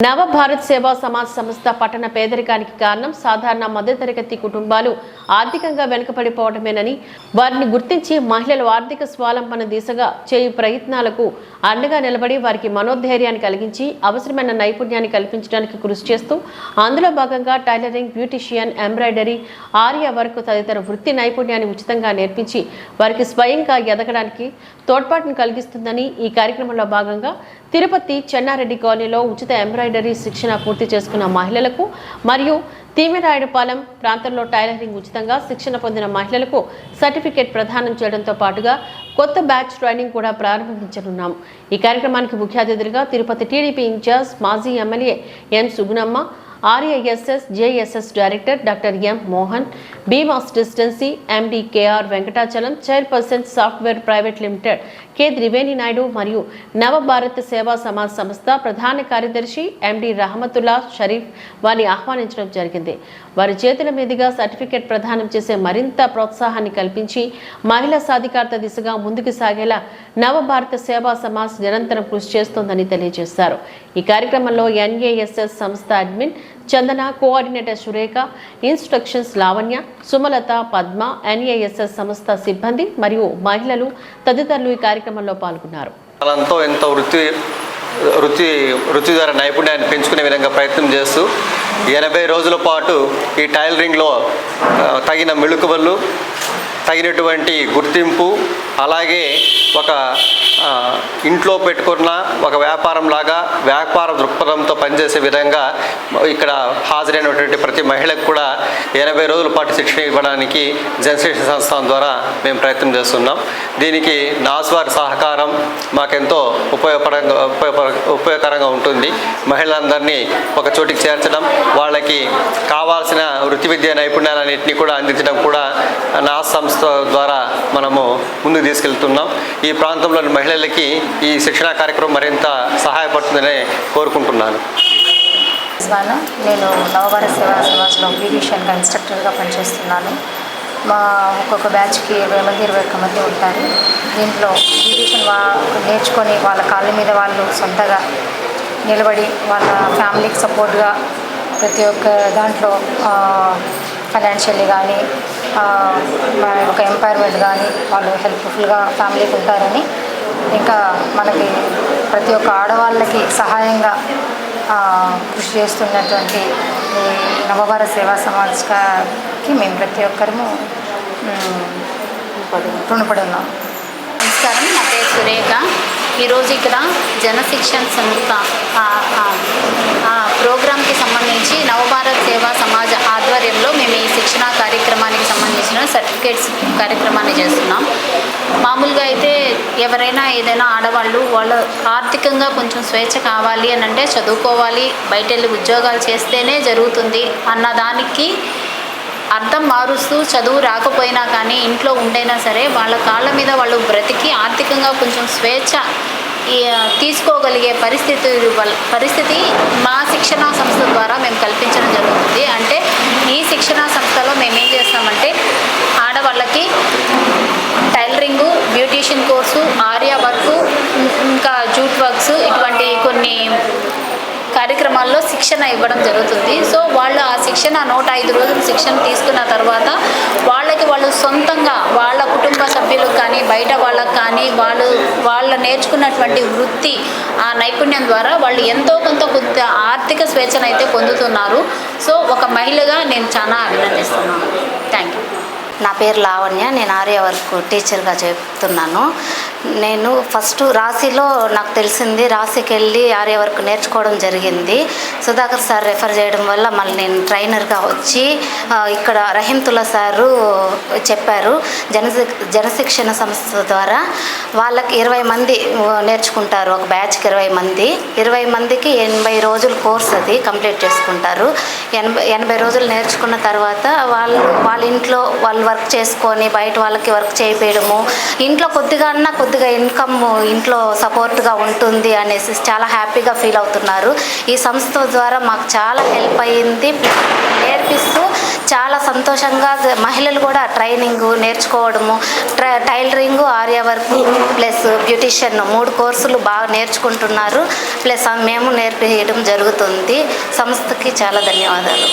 నవభారత్ సేవా సమాజ్ సంస్థ పట్టణ పేదరికానికి కారణం సాధారణ మధ్యతరగతి కుటుంబాలు ఆర్థికంగా వెనుకబడిపోవడమేనని వారిని గుర్తించి మహిళలు ఆర్థిక స్వాలంబన దిశగా చేయు ప్రయత్నాలకు అండగా నిలబడి వారికి మనోధైర్యాన్ని కలిగించి అవసరమైన నైపుణ్యాన్ని కల్పించడానికి కృషి చేస్తూ అందులో భాగంగా tailoring beautician embroidery aari work తదితర వృత్తి నైపుణ్యాన్ని ఉచితంగా నేర్పించి వారికి స్వయంగా ఎదగడానికి తోడ్పాటును కలిగిస్తుందని ఈ కార్యక్రమంలో భాగంగా తిరుపతి చెన్నారెడ్డి కాలనీలో ఉచిత ఎంబ్రాయిడరీ శిక్షణ పూర్తి చేసుకున్న మహిళలకు మరియు తీమిరాయుడుపాలెం ప్రాంతంలో టైలరింగ్ ఉచితంగా శిక్షణ పొందిన మహిళలకు సర్టిఫికేట్ ప్రదానం చేయడంతో పాటుగా కొత్త బ్యాచ్ ట్రైనింగ్ కూడా ప్రారంభించనున్నాం. ఈ కార్యక్రమానికి ముఖ్య అతిథులుగా తిరుపతి టీడీపీ ఇన్ఛార్జ్ మాజీ MLA N Sugunamma RASS JSS director doctor M Mohan బీమాస్ డిస్టెన్సీ MD KR Venkatachalam chairperson software private limited K Triveni Naidu మరియు నవభారత్ సేవా సమాజ్ సంస్థ ప్రధాన కార్యదర్శి ఎండి రహమతుల్లా షరీఫ్ వారిని ఆహ్వానించడం జరిగింది. వారి చేతుల మీదుగా సర్టిఫికేట్ ప్రదానం చేసే మరింత ప్రోత్సాహాన్ని కల్పించి మహిళా సాధికారత దిశగా ముందుకు సాగేలా నవభారత సేవా సమాజ్ నిరంతరం కృషి చేస్తోందని తెలియజేశారు. ఈ కార్యక్రమంలో ఎన్ఏఎస్ఎస్ సంస్థ admin Chandana coordinator Surekha instructions Lavanya Sumalatha Padma NASS సంస్థ సిబ్బంది మరియు మహిళలు తదితరులు ఈ కార్యక్రమంలో పాల్గొన్నారు. వాళ్ళంతో ఎంతో వృత్తి వృత్తి వృత్తి ద్వారా నైపుణ్యాన్ని పెంచుకునే విధంగా ప్రయత్నం చేస్తూ ఎనభై రోజుల పాటు ఈ టైలరింగ్లో తగిన మెళుకువలు తగినటువంటి గుర్తింపు అలాగే ఒక ఇంట్లో పెట్టుకున్న ఒక వ్యాపారం లాగా వ్యాపార దృక్పథంతో పనిచేసే విధంగా ఇక్కడ హాజరైనటువంటి ప్రతి మహిళకు కూడా ఎనభై రోజుల పాటు శిక్షణ ఇవ్వడానికి జనశిక్షణ సంస్థ ద్వారా మేము ప్రయత్నం చేస్తున్నాం. దీనికి నాస్ వారి సహకారం మాకెంతో ఉపయోగపడంగా ఉపయోగ ఉపయోగకరంగా ఉంటుంది. మహిళలందరినీ ఒక చోటికి చేర్చడం వాళ్ళకి కావాల్సిన వృత్తి విద్య నైపుణ్యాలన్నింటినీ కూడా అందించడం కూడా నాస్ సంస్థ ద్వారా మనము ముందుకు తీసుకెళ్తున్నాం. ఈ ప్రాంతంలోని మహిళలకి ఈ శిక్షణా కార్యక్రమం మరింత సహాయపడుతుందని కోరుకుంటున్నాను. నేను నవభారత సేవా సమాజ్లో బ్యూటిషియన్గా ఇన్స్ట్రక్టర్గా పనిచేస్తున్నాను. మా ఒక్కొక్క బ్యాచ్కి ఇరవై మంది ఇరవై ఒక్క మంది ఉంటారు. దీంట్లో బ్యూటిషియన్ వా నేర్చుకొని వాళ్ళ కాళ్ళ మీద వాళ్ళు సొంతగా నిలబడి వాళ్ళ ఫ్యామిలీకి సపోర్ట్గా ప్రతి ఒక్క దాంట్లో ఫైనాన్షియల్లీ కానీ ఒక ఎంపైర్మెంట్ కానీ వాళ్ళు హెల్ప్ఫుల్గా ఫ్యామిలీకి ఉంటారని ఇంకా మనకి ప్రతి ఒక్క ఆడవాళ్ళకి సహాయంగా కృషి చేస్తున్నటువంటి ఈ నవభారత సేవా సమాజ్కి మేము ప్రతి ఒక్కరము రుణపడి ఉన్నాం. నమస్కారం. నా పేరు సురేఖ. ఈరోజు ఇక్కడ జనశిక్షణ సంస్థ ఆ- ఆ- ఆ ప్రోగ్రాంకి సంబంధించి నవభారత్ సేవా సమాజ్ ఆధ్వర్యంలో మేము ఈ శిక్షణ కార్యక్రమానికి సంబంధించిన సర్టిఫికేట్స్ కార్యక్రమాన్ని చేస్తున్నాం. మామూలుగా అయితే ఎవరైనా ఏదైనా ఆడవాళ్ళు వాళ్ళు ఆర్థికంగా కొంచెం స్వేచ్ఛ కావాలి అని అంటే చదువుకోవాలి బయట వెళ్ళి ఉద్యోగాలు చేస్తేనే జరుగుతుంది అన్నదానికి అర్థం మారుస్తూ చదువు రాకపోయినా కానీ ఇంట్లో ఉండైనా సరే వాళ్ళ కాళ్ళ మీద వాళ్ళు బ్రతికి ఆర్థికంగా కొంచెం స్వేచ్ఛ తీసుకోగలిగే పరిస్థితి పరిస్థితి మా శిక్షణా సంస్థ ద్వారా మేము కల్పించడం జరుగుతుంది. అంటే ఈ శిక్షణా సంస్థలో మేము ఏం చేస్తామంటే ఆడవాళ్ళకి tailoring beautician course aari work ఇంకా జూట్ వర్క్స్ ఇటువంటి కొన్ని కార్యక్రమాల్లో శిక్షణ ఇవ్వడం జరుగుతుంది. సో వాళ్ళు ఆ శిక్షణ నూట ఐదు రోజులు శిక్షణ తీసుకున్న తర్వాత వాళ్ళ వాళ్ళు సొంతంగా వాళ్ళ కుటుంబ సభ్యులకు కానీ బయట వాళ్ళకు కానీ వాళ్ళు వాళ్ళ నేర్చుకున్నటువంటి వృత్తి ఆ నైపుణ్యం ద్వారా వాళ్ళు ఎంతో కొంత కొంత ఆర్థిక స్వేచ్ఛను అయితే పొందుతున్నారు. సో ఒక మహిళగా నేను చాలా అభినందిస్తున్నాను. థ్యాంక్ యూ నా పేరు లావణ్య నేను ఆర్య వర్క్ టీచర్గా చెప్తున్నాను. నేను ఫస్ట్ రాశిలో నాకు తెలిసింది రాశికి వెళ్ళి ఆర్య వర్క్ నేర్చుకోవడం జరిగింది. సుధాకర్ సార్ రెఫర్ చేయడం వల్ల మళ్ళీ నేను ట్రైనర్గా వచ్చి ఇక్కడ రహీంతుల్లా సారు చెప్పారు జన జనశిక్షణ సంస్థ ద్వారా. వాళ్ళకి ఇరవై మంది నేర్చుకుంటారు ఒక బ్యాచ్కి ఇరవై మంది. ఇరవై మందికి ఎనభై రోజుల కోర్స్ అది కంప్లీట్ చేసుకుంటారు. ఎనభై ఎనభై రోజులు నేర్చుకున్న తర్వాత వాళ్ళు వాళ్ళ ఇంట్లో వాళ్ళు వర్క్ చేసుకొని బయట వాళ్ళకి వర్క్ చేయించడము ఇంట్లో కొద్దిగా అన్నా కొద్దిగా ఇన్కమ్ ఇంట్లో సపోర్ట్గా ఉంటుంది అనేసి చాలా హ్యాపీగా ఫీల్ అవుతున్నారు. ఈ సంస్థ ద్వారా మాకు చాలా హెల్ప్ అయ్యింది. నేర్పిస్తూ చాలా సంతోషంగా మహిళలు కూడా training నేర్చుకోవడము try tailoring aari work plus beautician మూడు కోర్సులు బాగా నేర్చుకుంటున్నారు. ప్లస్ మేము నేర్పించడం జరుగుతుంది. సంస్థకి చాలా ధన్యవాదాలు.